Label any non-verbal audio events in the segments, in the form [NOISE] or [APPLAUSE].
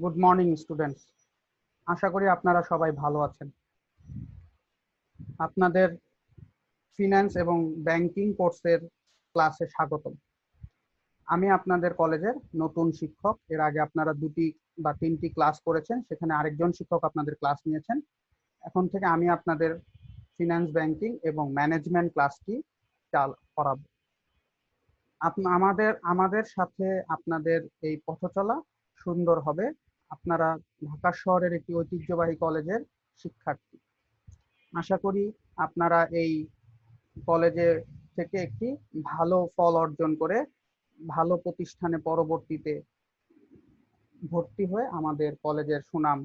Good morning students আশা করি আপনারা সবাই ভালো আছেন। আপনাদের ফিনান্স এবং ব্যাংকিং কোর্সের ক্লাসে স্বাগতম। আমি আপনাদের কলেজের নতুন শিক্ষক। এর আগে আপনারা দুটি বা তিনটি ক্লাস করেছেন, সেখানে আরেকজন শিক্ষক আপনাদের ক্লাস নিয়েছেন। এখন থেকে আমি আপনাদের ফিনান্স ব্যাংকিং এবং ম্যানেজমেন্ট ক্লাসটি চাল, করাবো। আমাদের আমাদের সাথে আপনাদের এই পথচলা সুন্দর হবে। আপনারা ঢাকা শহরের একটি ঐতিহ্যবাহী কলেজের শিক্ষার্থী। আশা করি আপনারা এই কলেজে থেকে একটি ভালো ফল অর্জন করে ভালো প্রতিষ্ঠানে পরবর্তীতে ভর্তি হয়ে আমাদের কলেজের সুনাম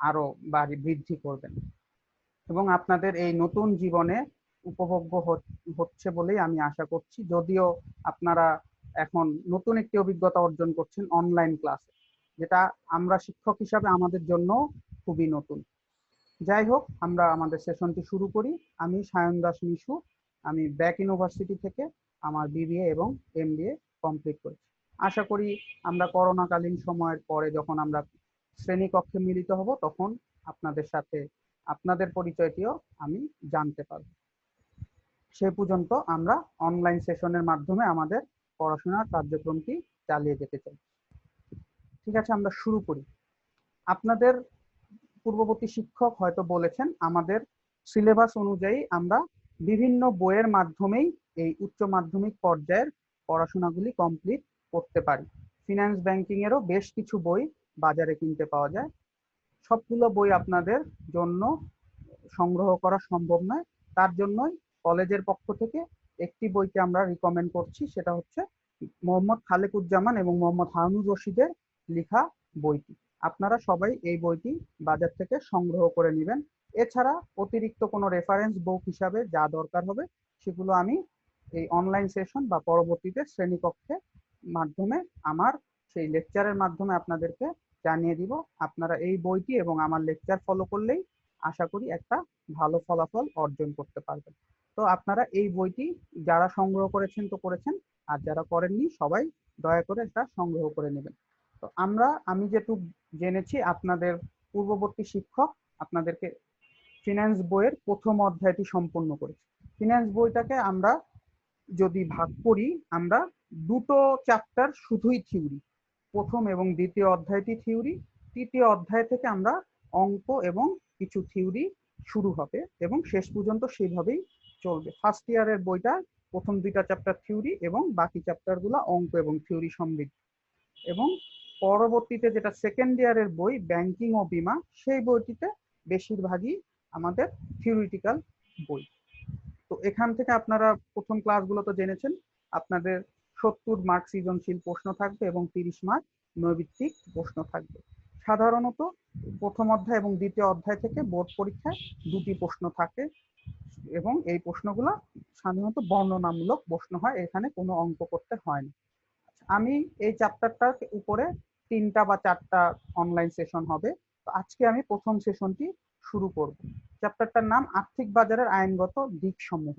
আরও বাড়ি, বৃদ্ধি করবেন। এবং আপনাদের এই নতুন জীবনে উপভোগ্য হচ্ছে বলেই আমি আশা করছি। যদিও আপনারা এখন নতুন একটি অভিজ্ঞতা অর্জন করছেন অনলাইন ক্লাসে যেটা আমরা শিক্ষক হিসাবে আমাদের জন্য খুবই নতুন। যাই হোক, আমরা আমাদের সেশনটি শুরু করি। আমি সায়ন দাস মিশু, আমি ব্যাক ইউনিভার্সিটি থেকে আমার বিবিএ এবং এমবিএ কমপ্লিট করেছি। আশা করি আমরা করোনাকালীন সময়ের পরে যখন আমরা শ্রেণীকক্ষে মিলিত হব, তখন আপনাদের সাথে আপনাদের পরিচয়টিও আমি জানতে পারব। সে পর্যন্ত আমরা অনলাইন সেশনের মাধ্যমে আমাদের পড়াশোনার কার্যক্রমটি চালিয়ে যেতে চাই ঠিক আছে, আমরা শুরু করি। আপনাদের পূর্ববর্তী শিক্ষক হয়তো বলেছেন, আমাদের সিলেবাস অনুযায়ী আমরা বিভিন্ন বইয়ের মাধ্যমেই এই উচ্চ মাধ্যমিক পর্যায়ের পড়াশোনাগুলি কমপ্লিট করতে পারি। ফিনান্স ব্যাংকিং এরও বেশ কিছু বই বাজারে কিনতে পাওয়া যায়। সবগুলো বই আপনাদের জন্য সংগ্রহ করা সম্ভব নয়। তার জন্যই কলেজের পক্ষ থেকে একটি বইকে আমরা রিকমেন্ড করছি, সেটা হচ্ছে মোহাম্মদ খালেকুজ্জামান এবং মোহাম্মদ হারুনুর রশিদের লেখা বইটি। আপনারা সবাই এই বইটি বাজার থেকে সংগ্রহ করে নেবেন। এছাড়া অতিরিক্ত কোনো রেফারেন্স বুক হিসাবে যা দরকার হবে, সেগুলো আমি এই অনলাইন সেশন বা পরবর্তীতে শ্রেণীকক্ষে মাধ্যমে আমার সেই লেকচারের মাধ্যমে আপনাদেরকে জানিয়ে দিব। আপনারা এই বইটি এবং আমার লেকচার ফলো করলেই আশা করি একটা ভালো ফলাফল অর্জন করতে পারবেন। তো আপনারা এই বইটি যারা সংগ্রহ করেছেন তো করেছেন, আর যারা করেননি সবাই দয়া করে এটা সংগ্রহ করে নেবেন। তো আমরা, আমি যেটুক জেনেছি, আপনাদের পূর্ববর্তী শিক্ষক আপনাদেরকে ফিনান্স বইয়ের প্রথম অধ্যায়টি সম্পন্ন করেছি। ফিনান্স বইটাকে আমরা যদি ভাগ করি, আমরা দুটো চ্যাপ্টার শুধুই থিওরি প্রথম এবং দ্বিতীয় অধ্যায়টি থিওরি তৃতীয় অধ্যায় থেকে আমরা অঙ্ক এবং কিছু থিওরি শুরু হবে এবং শেষ পর্যন্ত সেইভাবেই চলবে। ফার্স্ট ইয়ারের বইটা প্রথম দুইটা চ্যাপ্টার থিওরি এবং বাকি চ্যাপ্টারগুলো অঙ্ক এবং থিওরি সমৃদ্ধ। এবং পরবর্তীতে যেটা সেকেন্ড ইয়ারের বই ব্যাংকিং ও বিমা সেই বইটিতে বেশিরভাগই আমাদের থিওরিটিক্যাল বই। তো এখান থেকে আপনারা প্রথম ক্লাসগুলো তো জেনেছেন, আপনাদের সত্তর মার্ক সৃজনশীল প্রশ্ন থাকবে এবং তিরিশ মার্ক নৈবিত্তিক প্রশ্ন থাকবে। সাধারণত প্রথম অধ্যায় এবং দ্বিতীয় অধ্যায় থেকে বোর্ড পরীক্ষায় দুটি প্রশ্ন থাকে এবং এই প্রশ্নগুলো সাধারণত বর্ণনামূলক প্রশ্ন হয়, এখানে কোনো অঙ্ক করতে হয় না। আমি এই চ্যাপ্টারটার উপরে তিনটা বা চারটা অনলাইন সেশন হবে। তো আজকে আমি প্রথম সেশনটি শুরু করব। চ্যাপ্টারটার নাম আর্থিক বাজারের আইনগত দিক সমূহ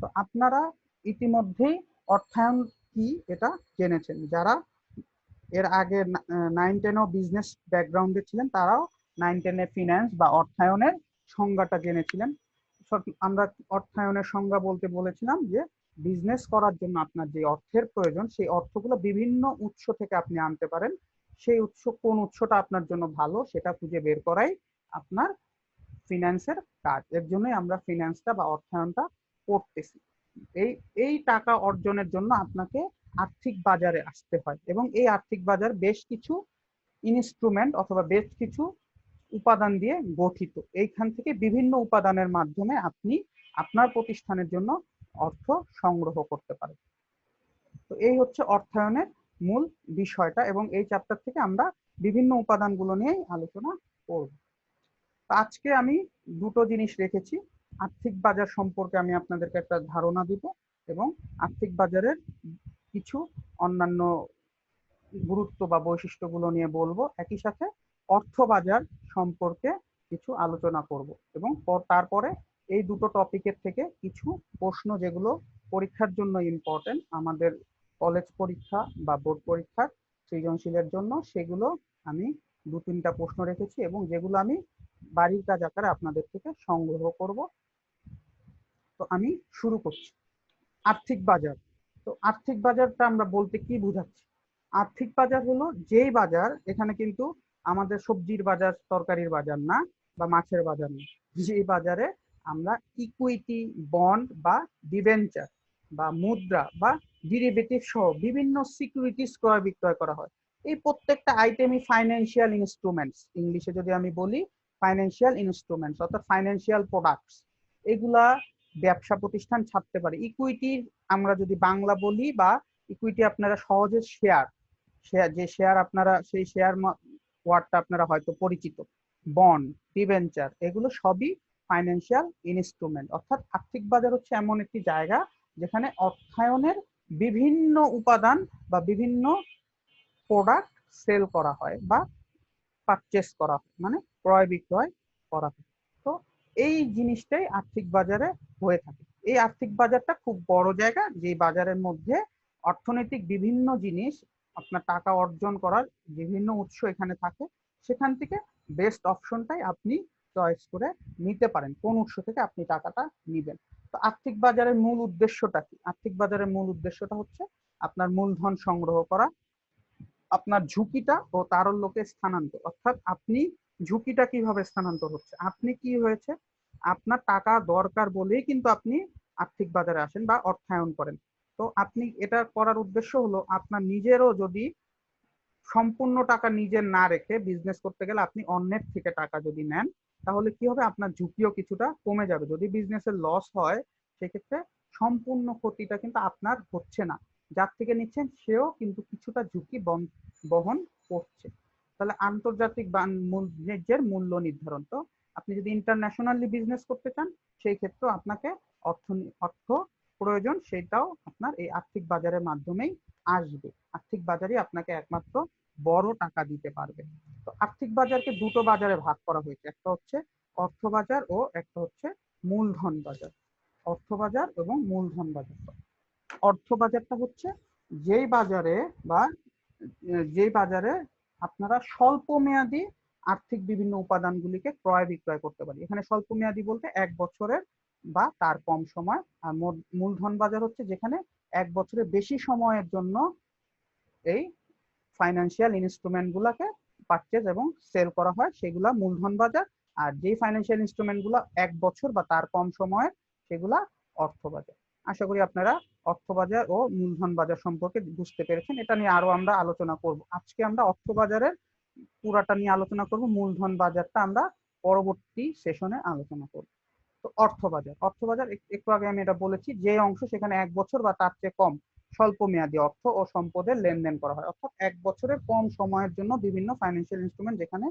তো আপনারা ইতিমধ্যেই অর্থায়ন কি এটা জেনেছেন। যারা এর আগে নাইন টেন ও বিজনেস ব্যাকগ্রাউন্ডে ছিলেন, তারাও নাইন টেনে ফিনান্স বা অর্থায়নের সংজ্ঞাটা জেনেছিলেন। আমরা অর্থায়নের সংজ্ঞা বলতে বলেছিলাম যে বিজনেস করার জন্য আপনার যে অর্থের প্রয়োজন, সেই অর্থগুলো বিভিন্ন উৎস থেকে আপনি আনতে পারেন। সেই উৎস কোন উৎসটা আপনার জন্য ভালো সেটা খুঁজে বের করাই আপনার ফিনান্সের কাজ। এর জন্যই আমরা ফিনান্সটা বা অর্থায়নটা করতেছি। এই এই টাকা অর্জনের জন্য আপনাকে আর্থিক বাজারে আসতে হয় এবং এই আর্থিক বাজার বেশ কিছু ইনস্ট্রুমেন্ট অথবা বেশ কিছু উপাদান দিয়ে গঠিত। এইখান থেকে বিভিন্ন উপাদানের মাধ্যমে আপনি আপনার প্রতিষ্ঠানের জন্য অর্থ সংগ্রহ করতে পারে। তো এই হচ্ছে অর্থায়নের মূল বিষয়টা এবং এই চ্যাপ্টার থেকে আমরা বিভিন্ন উপাদানগুলো নিয়েই আলোচনা করব। আজকে আমি দুটো জিনিস রেখেছি। আর্থিক বাজার সম্পর্কে আমি আপনাদেরকে একটা ধারণা দিব এবং আর্থিক বাজারের কিছু অন্যান্য গুরুত্ব বা বৈশিষ্ট্যগুলো নিয়ে বলব। একই সাথে অর্থ বাজার সম্পর্কে কিছু আলোচনা করব এবং তারপরে এই দুটো টপিকের থেকে কিছু প্রশ্ন যেগুলো পরীক্ষার জন্য ইম্পর্টেন্ট আমাদের কলেজ পরীক্ষা বা বোর্ড পরীক্ষার সৃজনশীলের জন্য, সেগুলো আমি দু তিনটা প্রশ্ন রেখেছি এবং যেগুলো আমি বাড়ির কাজ আকারে আপনাদের থেকে সংগ্রহ করব। তো আমি শুরু করছি। আর্থিক বাজার। তো আর্থিক বাজারটা আমরা বলতে কি বুঝাচ্ছি? আর্থিক বাজার হলো যেই বাজার, এখানে কিন্তু আমাদের সবজির বাজার, তরকারির বাজার না, বা মাছের বাজার না। যে বাজারে আমরা ইকুইটি বন্ড বা ডিভেঞ্চার বা মুদ্রা বা ডিরিভেটিভ সহ বিভিন্ন সিকিউরিটিস ক্রয় বিক্রয় করা হয়। এই প্রত্যেকটা আইটেমই ফাইন্যান্সিয়াল ইনস্ট্রুমেন্টস ইংলিশে যদি আমি বলি ফাইন্যান্সিয়াল ইনস্ট্রুমেন্টস অর্থাৎ ফাইন্যান্সিয়াল প্রোডাক্টস এগুলা ব্যবসা প্রতিষ্ঠান ছাড়তে পারে। ইকুইটি আমরা যদি বাংলা বলি বা ইকুইটি আপনারা সহজে শেয়ার শেয়ার যে শেয়ার আপনারা, সেই শেয়ার ওয়ার্ডটা আপনারা হয়তো পরিচিত বন্ড ডিভেঞ্চার এগুলো সবই ফাইন্যান্সিয়াল ইনস্ট্রুমেন্ট অর্থাৎ আর্থিক বাজার হচ্ছে এমন একটি জায়গা যেখানে অর্থায়নের বিভিন্ন উপাদান বা বিভিন্ন প্রোডাক্ট সেল করা হয় বা পারচেস করা হয় মানে ক্রয় বিক্রয় করা হয়। তো এই জিনিসটাই আর্থিক বাজারে হয়ে থাকে। এই আর্থিক বাজারটা খুব বড় জায়গা, যে বাজারের মধ্যে অর্থনৈতিক বিভিন্ন জিনিস, আপনার টাকা অর্জন করার বিভিন্ন উৎস এখানে থাকে, সেখান থেকে বেস্ট অপশনটাই আপনি চয়েস করে নিতে পারেন, কোন উৎস থেকে আপনি টাকাটা নিবেন। তো আর্থিক বাজারের মূল উদ্দেশ্যটা কি? আর্থিক বাজারের মূল উদ্দেশ্যটা হচ্ছে আপনার মূলধন সংগ্রহ করা, আপনার ঝুঁকিটা ও তারল্যকে স্থানান্তর। অর্থাৎ আপনি ঝুঁকিটা কীভাবে স্থানান্তর হচ্ছে? আপনি কি হয়েছে? আপনার টাকা দরকার বলেই কিন্তু আপনি আর্থিক বাজারে আসেন বা অর্থায়ন করেন। তো আপনি এটা করার উদ্দেশ্য হলো আপনার নিজেরও যদি সম্পূর্ণ টাকা নিজের না রেখে বিজনেস করতে গেলে আপনি অন্যের থেকে টাকা যদি নেন তাহলে কি হবে? আপনার ঝুঁকিও কিছুটা কমে যাবে। যদি বিজনেসের লস হয়, সেক্ষেত্রে সম্পূর্ণ ক্ষতিটা কিন্তু আপনার হচ্ছে না। যার থেকে নিচ্ছেন, সেও কিন্তু কিছুটা ঝুঁকি বহন করছে। তাহলে আন্তর্জাতিক বাণিজ্যের মূল্য নির্ধারণ। তো আপনি যদি ইন্টারন্যাশনালি বিজনেস করতে চান, সেই ক্ষেত্রে আপনাকে অর্থ অর্থ প্রয়োজন, সেটাও আপনার এই আর্থিক বাজারের মাধ্যমেই আসবে। আর্থিক বাজারই আপনাকে একমাত্র বড় টাকা দিতে পারবে। তো আর্থিক বাজারকে দুটো বাজারে ভাগ করা হয়েছে। একটা হচ্ছে অর্থ বাজার ও একটা হচ্ছে মূলধন বাজার। অর্থ বাজার এবং মূলধন বাজার। অর্থ বাজারটা হচ্ছে যেই বাজারে বা যেই বাজারে আপনারা স্বল্প মেয়াদী আর্থিক বিভিন্ন উপাদানগুলিকে ক্রয় বিক্রয় করতে পারি এখানে স্বল্প মেয়াদী বলতে এক বছরের বা তার কম সময়। আর মূলধন বাজার হচ্ছে যেখানে এক বছরের বেশি সময়ের জন্য এই ফাইন্যান্সিয়াল ইনস্ট্রুমেন্ট গুলাকে পারচেজ এবং সেল করা হয়, সেগুলা মূলধন বাজার, আর যেই ফাইন্যান্সিয়াল ইনস্ট্রুমেন্টগুলা এক বছর বা তার কম সময়ের, সেগুলা অর্থ বাজার। আশা করি আপনারা অর্থ বাজার ও মূলধন বাজার সম্পর্কে বুঝতে পেরেছেন। এটা নিয়ে আরও আমরা আলোচনা করব। আজকে আমরা অর্থ বাজারের পুরাটা নিয়ে আলোচনা করব। মূলধন বাজারটা আমরা পরবর্তী সেশনে আলোচনা করব। তো অর্থ বাজার অর্থ বাজার একটু আগে আমি এটা বলেছি, যে অংশ সেখানে এক বছর বা তার চেয়ে কম স্বল্প মেয়াদী অর্থ ও সম্পদের লেনদেন করা হয়। অর্থাৎ এক বছরের কম সময়ের জন্য বিভিন্ন ফাইন্যান্সিয়াল ইনস্ট্রুমেন্ট যেখানে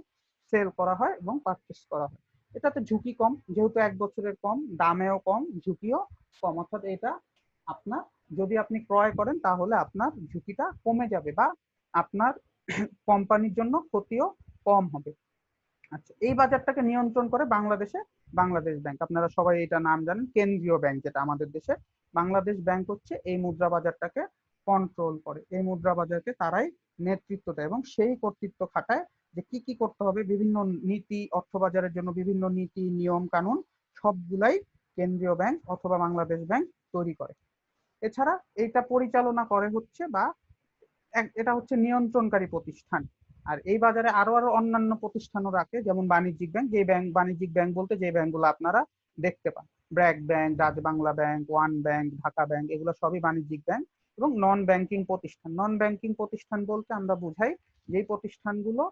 সেল করা হয় এবং পারচেস করা হয়। এটাতে ঝুঁকি কম, যেহেতু এক বছরের কম, দামেও কম, ঝুঁকিও কম। অর্থাৎ এটা আপনার, যদি আপনি ক্রয় করেন তাহলে আপনার ঝুঁকিটা কমে যাবে বা আপনার [CLEARS THROAT] কোম্পানির জন্য ক্ষতিও কম হবে। আচ্ছা এই বাজারটাকে নিয়ন্ত্রণ করে বাংলাদেশে বাংলাদেশ ব্যাংক। আপনারা সবাই এটা নাম জানেন, কেন্দ্রীয় ব্যাংক যেটা আমাদের দেশে। বাংলাদেশ ব্যাংক হচ্ছে এই মুদ্রা বাজারটাকে কন্ট্রোল করে। এই মুদ্রা বাজারকে তারাই নেতৃত্ব দেয় এবং সেই কর্তৃত্ব খাটায় যে কি কি করতে হবে, বিভিন্ন নীতি, অর্থ বাজারের জন্য বিভিন্ন নীতি, নিয়ম, কানুন সবগুলাই কেন্দ্রীয় ব্যাংক অথবা বাংলাদেশ ব্যাংক তৈরি করে। এছাড়া এটা পরিচালনা করে হচ্ছে বা এটা হচ্ছে নিয়ন্ত্রণকারী প্রতিষ্ঠান। আর এই বাজারে আরও আরও অন্যান্য প্রতিষ্ঠানও রাখে, যেমন বাণিজ্যিক ব্যাংক। যে ব্যাংক, বাণিজ্যিক ব্যাংক বলতে যে ব্যাংকগুলো আপনারা দেখতে পান। ব্র্যাক ব্যাংক রাজ Bangla bank, one bank, Dhaka bank, এগুলো সবই বাণিজ্যিক ব্যাংক এবং নন ব্যাংকিং প্রতিষ্ঠান। নন ব্যাংকিং প্রতিষ্ঠান বলতে আমরা বুঝাই যে প্রতিষ্ঠানগুলো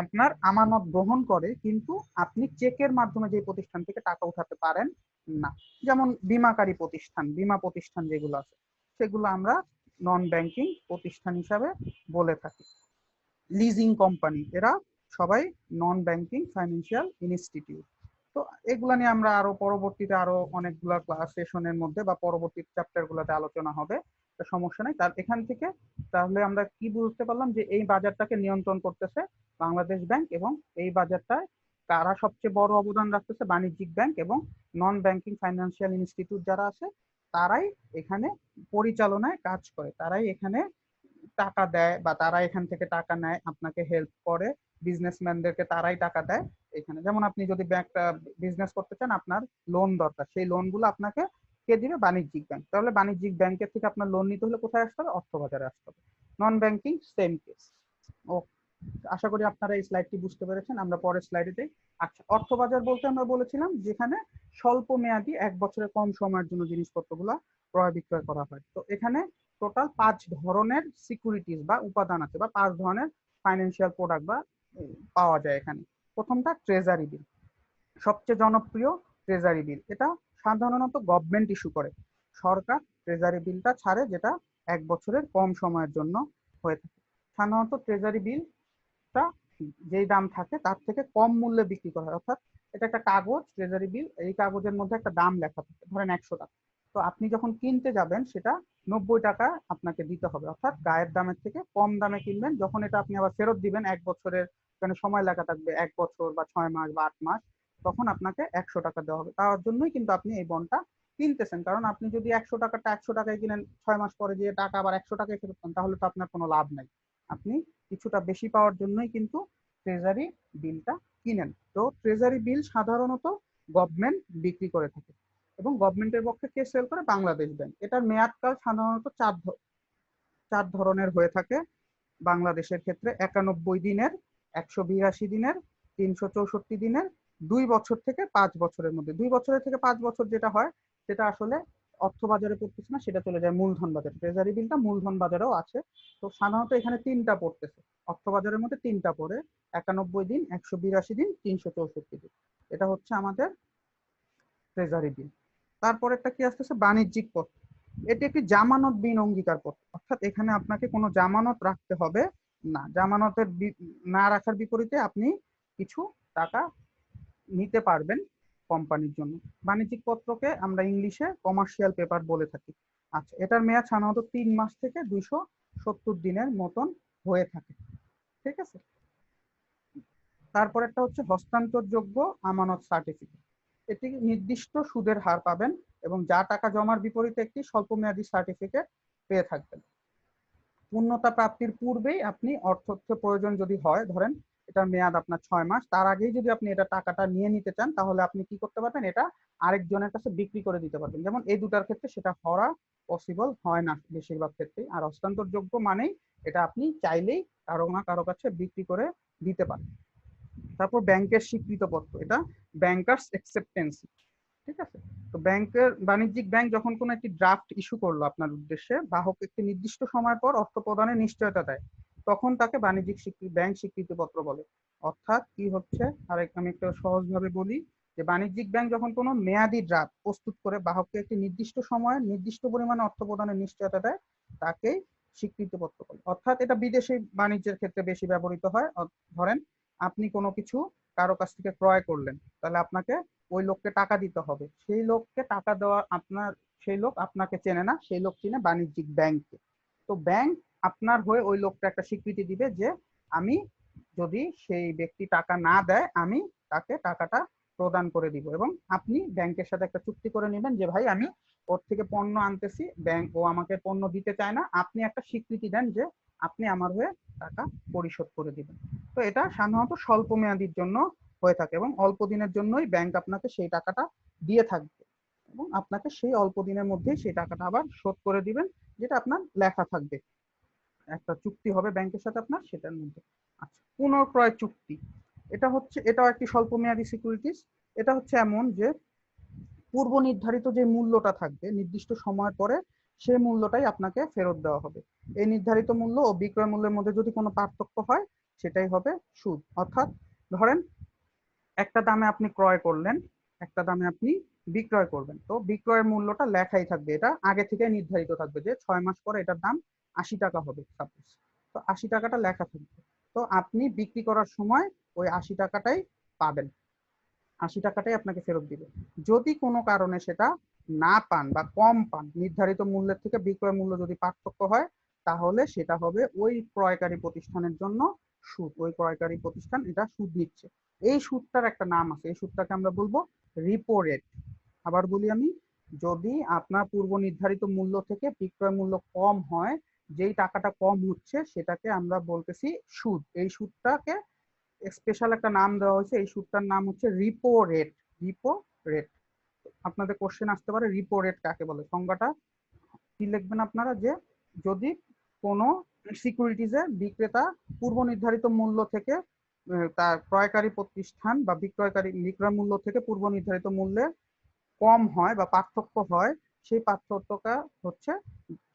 আপনার আমানত গ্রহণ করে, কিন্তু আপনি চেকের মাধ্যমে যে প্রতিষ্ঠান থেকে টাকা উঠাতে পারেন না। যেমন বিমাকারী প্রতিষ্ঠান, বিমা প্রতিষ্ঠান যেগুলো আছে, সেগুলো আমরা নন ব্যাংকিং প্রতিষ্ঠান হিসাবে বলে থাকি। লিজিং কোম্পানি এরা সবাই নন ব্যাংকিং ফাইন্যান্সিয়াল ইনস্টিটিউট তো এগুলা নিয়ে আমরা আরও পরবর্তীতে আরও অনেকগুলা ক্লাস সেশনের মধ্যে বা পরবর্তী চ্যাপ্টার গুলাতে আলোচনা হবে সমস্যা নেই। তার এখান থেকে তাহলে আমরা কি বুঝতে পারলাম যে এই বাজারটাকে নিয়ন্ত্রণ করতেছে বাংলাদেশ ব্যাংক এবং এই বাজারটায় কারা সবচেয়ে বড় অবদান রাখতেছে? বাণিজ্যিক ব্যাংক এবং নন ব্যাংকিং ফাইন্যান্সিয়াল ইনস্টিটিউট যারা আছে, তারাই এখানে পরিচালনায় কাজ করে। তারাই এখানে টাকা দেয় বা তারা এখান থেকে টাকা নেয়, আপনাকে হেল্প করে বিজনেসম্যানদেরকে তারাই টাকা দেয়। এখানে যেমন আপনি যদি ব্যাংকটা বিজনেস করতে চান, আপনার লোন দরকার। সেই লোনগুলো আপনাকে কে দিবে? বাণিজ্যিক ব্যাংক তাহলে বাণিজ্যিক ব্যাংকের থেকে আপনার লোন নিতে হলে কোথায় আসতে হবে? অর্থবাজারে আসতে হবে। নন ব্যাংকিং সেম কেস ও, আশা করি আপনারা এই স্লাইডটি বুঝতে পেরেছেন। আমরা পরের স্লাইডে যাই। আচ্ছা অর্থবাজার বলতে আমরা বলেছিলাম যেখানে স্বল্প মেয়াদি এক বছরের কম সময়ের জন্য জিনিসপত্রগুলো ক্রয় বিক্রয় করা হয়। তো এখানে টোটাল পাঁচ ধরনের সিকিউরিটিজ বা উপাদান আছে বা পাঁচ ধরনের ফাইন্যান্সিয়াল প্রোডাক্ট বা পাওয়া যায় এখানে। প্রথমটা ট্রেজারি বিল। সবচেয়ে জনপ্রিয় ট্রেজারি বিল। এটা সাধারণত গভর্নমেন্ট ইস্যু করে। সরকার ট্রেজারি বিলটা ছাড়ে যেটা এক বছরের কম সময়ের জন্য হয়ে থাকে। সাধারণত ট্রেজারি বিলটা যেই দাম থাকে তার থেকে কম মূল্যে বিক্রি করা হয়। অর্থাৎ এটা একটা কাগজ, ট্রেজারি বিল, এই কাগজের মধ্যে একটা দাম লেখা থাকে। ধরেন একশো টাকা। তো আপনি যখন কিনতে যাবেন, সেটা নব্বই টাকা আপনাকে দিতে হবে। অর্থাৎ গায়ের দামের থেকে কম দামে কিনবেন। যখন এটা আপনি আবার ফেরত দিবেন, এক বছরের এখানে সময় লেখা থাকবে, এক বছর বা ছয় মাস বা আট মাস, তখন আপনাকে একশো টাকা দেওয়া হবে। তার জন্যই কিন্তু আপনি এই বন্ডটা কিনতেছেন। কারণ আপনি যদি একশো টাকাটা একশো টাকায় কিনেন, ছয় মাস পরে দিয়ে টাকা আবার একশো টাকায় ফেরত পান, তাহলে তো আপনার কোনো লাভ নাই। আপনি কিছুটা বেশি পাওয়ার জন্যই কিন্তু ট্রেজারি বিলটা কিনেন। তো ট্রেজারি বিল সাধারণত গভর্নমেন্ট বিক্রি করে থাকে। এবং গভর্নমেন্টের পক্ষে কে সেল করে বাংলাদেশ ব্যাংক এটার মেয়াদকাল সাধারণত চার চার ধরনের হয়ে থাকে। বাংলাদেশের ক্ষেত্রে একানব্বই দিনের, একশো বিরাশি দিনের, তিনশো চৌষট্টি দিনের, দুই বছর থেকে পাঁচ বছরের মধ্যে। দুই বছরের থেকে পাঁচ বছর যেটা হয়, সেটা আসলে অর্থ বাজারে পড়তেছে না, সেটা চলে যায় মূলধন বাজারে ট্রেজারি বিলটা মূলধন বাজারেও আছে। তো সাধারণত এখানে তিনটা পড়তেছে। অর্থ বাজারের মধ্যে তিনটা পড়ে। একানব্বই দিন, একশো বিরাশি দিন, তিনশো চৌষট্টি দিন। এটা হচ্ছে আমাদের ট্রেজারি বিল তারপরেরটা কি আসতেছে? বাণিজ্যিক পত্র। এটি একটি জামানত বিন অঙ্গীকার পত্র। অর্থাৎ এখানে আপনাকে কোনো জামানত রাখতে হবে না। জামানতের না রাখার বিপরীতে আপনি কিছু টাকা নিতে পারবেন কোম্পানির জন্য। বাণিজ্যিক পত্রকে আমরা ইংলিশে কমার্শিয়াল পেপার বলে থাকি। আচ্ছা এটার মেয়াদ সাধারণত তিন মাস থেকে দুইশো সত্তর দিনের মতন হয়ে থাকে। ঠিক আছে? তারপর একটা হচ্ছে হস্তান্তরযোগ্য আমানত সার্টিফিকেট এটি নির্দিষ্ট সুদের হার পাবেন এবং যা টাকা জমার বিপরীতে একটি স্বল্প স্বল্পমেয়াদী সার্টিফিকেট পেয়ে থাকবেন। পূর্ণতা প্রাপ্তির পূর্বেই আপনি অর্থ প্রয়োজন যদি হয়, ধরেন এটার মেয়াদ আপনার ছয় মাস, তার আগেই যদি আপনি এটা টাকাটা নিয়ে নিতে চান, তাহলে আপনি কি করতে পারবেন? এটা আরেকজনের কাছে বিক্রি করে দিতে পারবেন। যেমন এই দুটার ক্ষেত্রে সেটা হওয়া পসিবল হয় না বেশিরভাগ ক্ষেত্রেই আর হস্তান্তরযোগ্য মানেই এটা আপনি চাইলেই কারও না কারও কাছে বিক্রি করে দিতে পারেন। তারপর ব্যাংকের স্বীকৃত পত্র, এটা ব্যাংকার্স অ্যাকসেপ্টেন্সি ঠিক আছে? তো ব্যাংকের বাণিজ্যিক ব্যাংক যখন কোনো একটি ড্রাফট ইস্যু করল আপনার উদ্দেশ্যে, বাহক একটি নির্দিষ্ট সময় পর অর্থ প্রদানের নিশ্চয়তা দেয়, তখন তাকে বাণিজ্যিক স্বীকৃতি ব্যাংক স্বীকৃতিপত্র বলে। অর্থাৎ কি হচ্ছে? আর আমি একটা সহজভাবে বলি যে বাণিজ্যিক ব্যাংক যখন কোনো মেয়াদি ড্রাফট প্রস্তুত করে, বাহককে একটি নির্দিষ্ট সময়ে নির্দিষ্ট পরিমাণে অর্থ প্রদানের নিশ্চয়তা দেয়, তাকেই স্বীকৃতিপত্র বলে। অর্থাৎ এটা বিদেশি বাণিজ্যের ক্ষেত্রে বেশি ব্যবহৃত হয়। ধরেন আপনি কোনো কিছু কারও কাছ থেকে ক্রয় করলেন, তাহলে আপনাকে ওই লোককে টাকা দিতে হবে। সেই লোককে টাকা দেওয়া আপনার, সেই লোক আপনাকে চেনে না, সেই লোক চিনে বাণিজ্যিক ব্যাংককে। তো ব্যাংক আপনার হয়ে ওই লোকটা একটা স্বীকৃতি দিবে যে, আমি যদি সেই ব্যক্তি টাকা না দেয়, আমি তাকে টাকাটা প্রদান করে দিব এবং আপনি ব্যাংকের সাথে একটা চুক্তি করে নেবেন যে, ভাই, আমি ওর থেকে পণ্য আনতেছি ব্যাংক ও আমাকে পণ্য দিতে চায় না। আপনি একটা স্বীকৃতি দেন যে আপনি আমার হয়ে টাকা পরিশোধ করে দিবেন। তো এটা সাধারণত স্বল্প মেয়াদির জন্য হয়ে থাকে এবং অল্প দিনের জন্যই ব্যাংক আপনাকে সেই টাকাটা দিয়ে থাকবে এবং আপনাকে সেই অল্প দিনের মধ্যেই সেই টাকাটা আবার শোধ করে দিবেন, যেটা আপনার লেখা থাকবে। একটা চুক্তি হবে ব্যাংকের সাথে আপনার, সেটার মধ্যে। আচ্ছা পুনর্ক্রয় চুক্তি। এটা হচ্ছে, এটাও একটি স্বল্প মেয়াদী সিকিউরিটিস এটা হচ্ছে এমন যে পূর্ব নির্ধারিত যে মূল্যটা থাকবে নির্দিষ্ট সময় পরে সেই মূল্যটাই আপনাকে ফেরত দেওয়া হবে। এই নির্ধারিত মূল্য ও বিক্রয় মূল্যের মধ্যে যদি কোনো পার্থক্য হয়, সেটাই হবে সুদ। অর্থাৎ ধরেন একটা দামে আপনি ক্রয় করলেন, একটা দামে আপনি বিক্রয় করবেন। তো বিক্রয়ের মূল্যটা লেখাই থাকবে। এটা আগে থেকে নির্ধারিত থাকবে যে ছয় মাস পরে এটার দাম আশি টাকা হবে সাপোজ তো আশি টাকাটা লেখা থাকবে। তো আপনি বিক্রি করার সময় ওই আশি টাকাটাই পাবেন। আশি টাকাটাই আপনাকে ফেরত দিবে। যদি কোনো কারণে সেটা না পান বা কম পান, নির্ধারিত মূল্যের থেকে বিক্রয় মূল্য যদি পার্থক্য হয়, তাহলে সেটা হবে ওই ক্রয়কারী প্রতিষ্ঠানের জন্য সুদ। ওই ক্রয়কারী প্রতিষ্ঠান এটা সুদ নিচ্ছে। এই সুদটার একটা নাম আছে। এই সুদটাকে আমরা বলব রিপো রেট আবার বলি আমি, যদি আপনার পূর্ব নির্ধারিত মূল্য থেকে বিক্রয় মূল্য কম হয়, যেই টাকাটা কম হচ্ছে, সেটাকে আমরা বলতেছি সুদ। এই সুদটাকে স্পেশাল একটা নাম দেওয়া হয়েছে, এই সুদটার নাম হচ্ছে রিপো রেট রিপো রেট। আপনাদের কোশ্চেন আসতে পারে, রিপো রেট কাকে বলে? সংজ্ঞাটা কি লিখবেন আপনারা? যে যদি কোনো সিকিউরিটিজে বিক্রেতা পূর্ব নির্ধারিত মূল্য থেকে তার ক্রয়কারী প্রতিষ্ঠান বা বিক্রয়কারী, বিক্রয় মূল্য থেকে পূর্ব নির্ধারিত মূল্যে কম হয় বা পার্থক্য হয়, সেই পার্থক্যটা হচ্ছে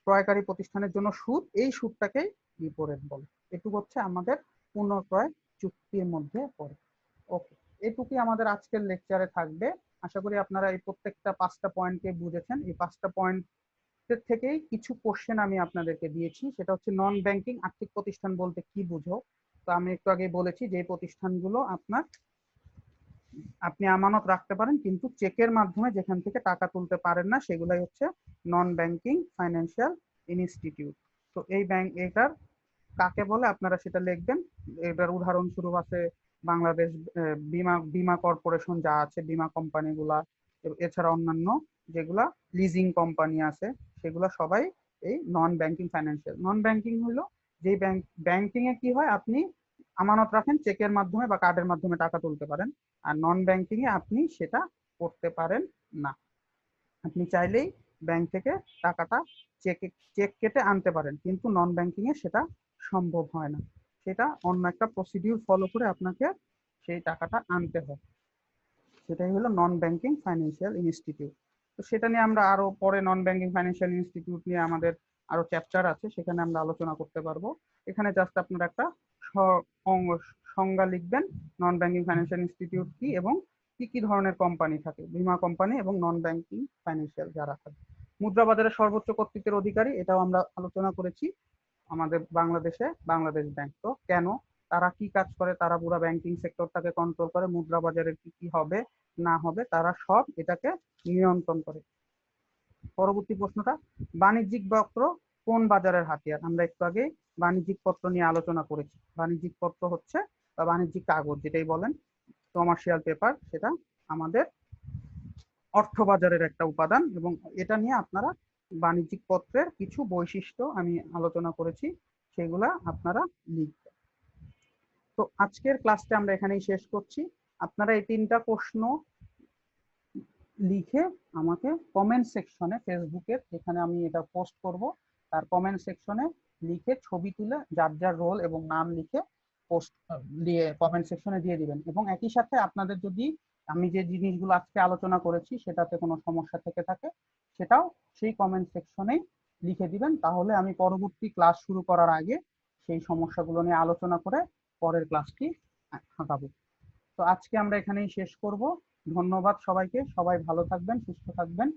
ক্রয়কারী প্রতিষ্ঠানের জন্য সুদ, এই সুদটাকেই রিপো রেট বলে। এটুকু হচ্ছে আমাদের পুনঃক্রয় চুক্তির মধ্যে পড়ে। ওকে এটুকুই আমাদের আজকের লেকচারে থাকবে। আশা করি আপনারা এই প্রত্যেকটা পাঁচটা পয়েন্টকে বুঝেছেন। এই পাঁচটা পয়েন্টের থেকেই কিছু কোশ্চেন আমি আপনাদেরকে দিয়েছি। সেটা হচ্ছে নন ব্যাংকিং আর্থিক প্রতিষ্ঠান বলতে কি বুঝো? তো আমি একটু আগে বলেছি যে প্রতিষ্ঠানগুলো আপনার, আপনি আমানত রাখতে পারেন, কিন্তু চেকের মাধ্যমে যেখান থেকে টাকা তুলতে পারেন না, সেগুলাই হচ্ছে নন ব্যাংকিং ফাইন্যান্সিয়াল ইনস্টিটিউট তো এই ব্যাংক এটার কাকে বলে আপনারা সেটা লিখবেন। এটার উদাহরণস্বরূপ আছে বাংলাদেশ বিমা, বীমা কর্পোরেশন যা আছে, বীমা কোম্পানিগুলা, এছাড়া অন্যান্য যেগুলা লিজিং কোম্পানি আছে, সেগুলা সবাই এই non banking financial non banking হলো যে ব্যাংক ব্যাংকিং এ কি হয়, আপনি আমানত রাখেন চেকের মাধ্যমে বা কার্ডের মাধ্যমে টাকা তুলতে পারেন। আর নন ব্যাংকিং এ আপনি সেটা করতে পারেন না। আপনি চাইলেই ব্যাংক থেকে টাকাটা চেক চেক কেটে আনতে পারেন, কিন্তু নন ব্যাংকিং এ সেটা সম্ভব হয় না। সেটা অন্য একটা প্রসিডিউর ফলো করে আপনাকে সেই টাকাটা আনতে হয়। সেটাই হলো নন ব্যাংকিং ফাইন্যান্সিয়াল ইনস্টিটিউট তো সেটা নিয়ে আমরা আরও পরে নন ব্যাংকিং ফাইন্যান্সিয়াল ইনস্টিটিউট নিয়ে আমাদের আরও চ্যাপ্টার আছে, সেখানে আমরা আলোচনা করতে পারব। এখানে জাস্ট আপনারা একটা সংজ্ঞা লিখবেন নন ব্যাংকিং ফাইন্যান্সিয়াল ইনস্টিটিউট কি এবং কি কি ধরনের কোম্পানি থাকে, বীমা কোম্পানি এবং নন ব্যাংকিং ফাইন্যান্সিয়াল যারা থাকে। মুদ্রা বাজারের সর্বোচ্চ কর্তৃত্বের অধিকারী, এটাও আমরা আলোচনা করেছি। আমাদের বাংলাদেশে, বাংলাদেশ ব্যাংক তো কেন? তারা কি কাজ করে? তারা পুরো ব্যাংকিং সেক্টরটাকে কন্ট্রোল করে, মুদ্রা বাজারের কি কি হবে, না হবে, তারা সব এটাকে নিয়ন্ত্রণ করে। পরবর্তী প্রশ্নটা, বাণিজ্যিক পত্র কোন বাজারের হাতিয়ার? আমরা একটু আগে বাণিজ্যিক পত্র নিয়ে আলোচনা করেছি। বাণিজ্যিক পত্র হচ্ছে, বা বাণিজ্যিক কাগজ যেটাই বলেন কমার্শিয়াল পেপার সেটা আমাদের অর্থ বাজারের একটা উপাদান এবং এটা নিয়ে আপনারা বাণিজ্যিক পত্রের কিছু বৈশিষ্ট্য আমি আলোচনা করেছি, সেগুলা আপনারা লিখবেন। তো আজকের ক্লাসটা আমরা এখানেই শেষ করছি। আপনারা এই তিনটা প্রশ্ন লিখে আমাকে কমেন্ট সেকশনে ফেসবুকের যেখানে আমি এটা পোস্ট করব। তার কমেন্ট সেকশনে লিখে ছবি তুলে, যার যার রোল এবং নাম লিখে পোস্ট দিয়ে কমেন্ট সেকশনে দিয়ে দিবেন। এবং একই সাথে আপনাদের যদি আমি যে জিনিসগুলো আজকে আলোচনা করেছি সেটাতে কোনো সমস্যা থেকে থাকে, সেটাও সেই কমেন্ট সেকশনে লিখে দিবেন। তাহলে আমি পরবর্তী ক্লাস শুরু করার আগে সেই সমস্যাগুলো নিয়ে আলোচনা করে পরের ক্লাসটি হাঁকাবো তো আজকে আমরা এখানেই শেষ করব। ধন্যবাদ সবাইকে। সবাই ভালো থাকবেন, সুস্থ থাকবেন।